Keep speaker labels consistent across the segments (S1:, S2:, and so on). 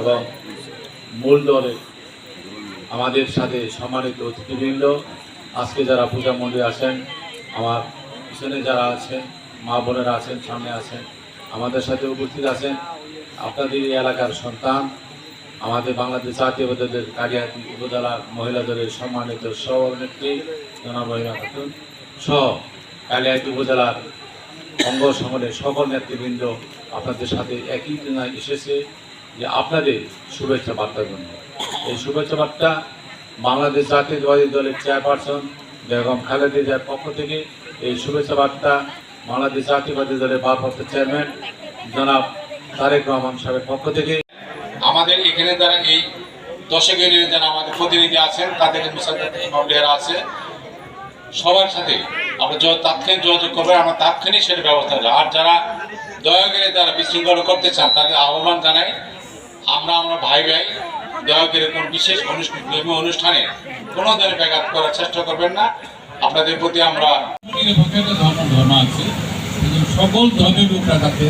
S1: এবং মূল দলে আমাদের সাথে সম্মানিত অতিথিবৃন্দ, আজকে যারা পূজা মন্দিরে আসেন আমার পিছনে যারা আছেন, মা বোনেরা আছেন, সামনে আছেন, আমাদের সাথে উপস্থিত আছেন আপনাদের এই এলাকার সন্তান, আমাদের বাংলাদেশ জাতীয়বাদীদের কারিয়াতি উপজেলার মহিলা দলের সম্মানিত সভানেত্রী জনাব রহিমা খাতুন সহ কালিয়াতি উপজেলার অঙ্গ সকল নেতৃবৃন্দ আপনাদের সাথে একই এসেছে। যে আপনাদের শুভেচ্ছা বার্তার জন্য। এই শুভেচ্ছা বার্তা বাংলাদেশ জাতীয়তাবাদী দলের চেয়ারপারসন বেগম খালেদা জিয়ার পক্ষ থেকে এই শুভেচ্ছা বার্তা বাংলাদেশ জাতীয়বাদী দলের ভারপ্রাপ্ত চেয়ারম্যান জনাব তারেক রহমান সাহেবের পক্ষ থেকে।
S2: আমাদের এখানে যারা এই দশক ইউনিয়নে যারা আমাদের প্রতিনিধি আছেন, তাদের ইমামলিয়ারা আছে। সবার সাথে আমরা তাৎক্ষণিক যোগাযোগ করব, আমরা তাৎক্ষণিক সেটা ব্যবস্থা আর যারা দয়া করে যারা বিশৃঙ্খলা করতে চান, তাদের আহ্বান জানাই আমরা আমরা ভাই ভাই দয়া করে কোন বিশেষ অনুষ্ঠান, ধর্মীয় অনুষ্ঠানে কোনো ধরনের ব্যাঘাত করার চেষ্টা করবেন না। আপনাদের প্রতি আমরা
S3: ধর্ম ধর্ম আছে। সকল ধর্মের লোকরা যাতে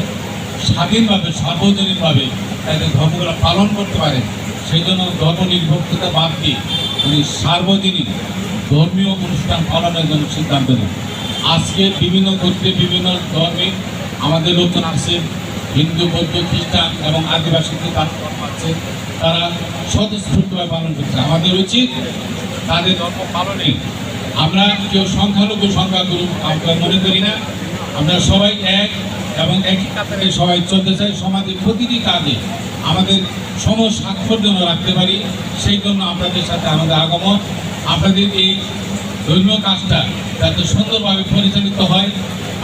S3: স্বাধীনভাবে, সার্বজনীনভাবে তাদের ধর্মগুলো পালন করতে পারে সেই জন্য ধর্ম নিরপেক্ষতা বাদ দিয়ে উনি সার্বজনীন ধর্মীয় অনুষ্ঠান পালনের জন্য সিদ্ধান্ত নেন। আজকে বিভিন্ন গোত্রে বিভিন্ন ধর্মে আমাদের লোকজন আছে হিন্দু, বৌদ্ধ, খ্রিস্টান এবং আদিবাসীদের তার ধর্ম আছে, তারা স্বতঃস্ফূর্তভাবে পালন করছে। আমাদের উচিত তাদের ধর্ম পালনে। আমরা কেউ সংখ্যালঘু, সংখ্যাগুরু আমরা মনে করি না। আমরা সবাই এক এবং একই কাতারে সবাই চলতে চাই। সমাজের প্রতিটি কাজে আমাদের সম স্বাক্ষর যেন রাখতে পারি, সেই জন্য আপনাদের সাথে আমাদের আগমন। আপনাদের এই ধর্মীয় কাজটা যাতে সুন্দরভাবে পরিচালিত হয়।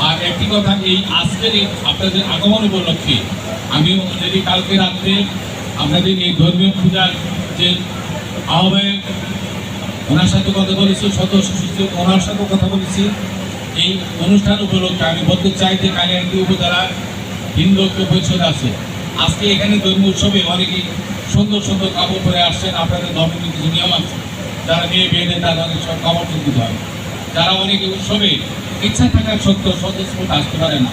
S3: আর একটি কথা, এই আজকের আপনাদের আগমন উপলক্ষে আমি যদি কালকে রাত্রে আপনাদের এই ধর্মীয় পূজার যে আহ্বায়ক, ওনার সাথে কথা বলেছি, সদস্য সচিব, ওনার সাথেও কথা বলেছি। এই অনুষ্ঠান উপলক্ষে আমি বলতে চাই যে কালিয়াটি উপজেলার হিন্দু ঐক্য পরিষদ আছে। আজকে এখানে ধর্মীয় উৎসবে অনেকেই সুন্দর সুন্দর কাপড় পরে আসছেন, আপনাদের ধর্মের কিছু নিয়ম আছে। যারা মেয়ে তারা অনেক সব কিনতে হয়। যারা অনেকে উৎসবে ইচ্ছা থাকার সত্ত্বেও সদস্য আসতে পারে না।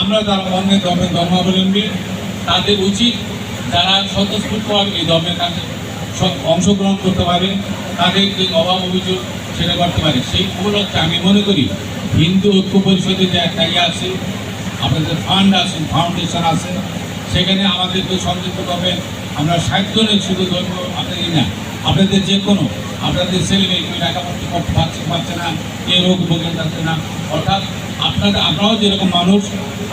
S3: আমরা যারা অন্য ধর্মের ধর্মাবলম্বী, তাদের উচিত যারা স্বতঃস্ফূর্ত এই ধর্মের কাছে অংশগ্রহণ করতে পারে, তাদের যে অভাব অভিযোগ সেটা করতে পারে। সেই উপলক্ষে আমি মনে করি হিন্দু ঐক্য পরিষদে যে একটা ইয়ে আছে, আপনাদের ফান্ড আছে, ফাউন্ডেশন আছে, সেখানে আমাদেরকে সংযুক্ত করবেন আমরা জনের শুধু ধর্ম আপনাদের না। আপনাদের যে কোনো, আপনাদের ছেলে মেয়ে কেউ লেখাপড়া করতে পারছে পারছে না কে রোগ ভোগে যাচ্ছে না, অর্থাৎ আপনাদের আমরাও যেরকম মানুষ,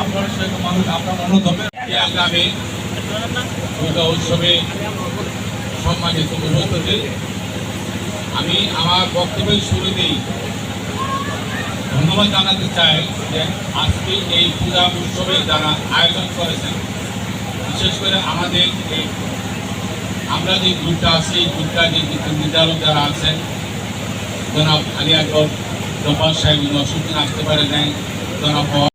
S3: আপনারা সেরকম মানুষ, আপনার অন্য ধর্মের আগামী দুর্গা উৎসবে সম্মানিত উপস্থিতি আমি আমার বক্তব্যের শুরুতেই ধন্যবাদ জানাতে চাই যে আজকে এই পূজা উৎসবে যারা আয়োজন করেছেন, বিশেষ করে আমাদের এই আমরা যে গ্রুপটা আছি, এই গ্রুপটা যে নির্ধারক যারা আছেন, জনাব আলিয়াগড় জব্বার সাহেব আসতে পারে, নাই, জনাব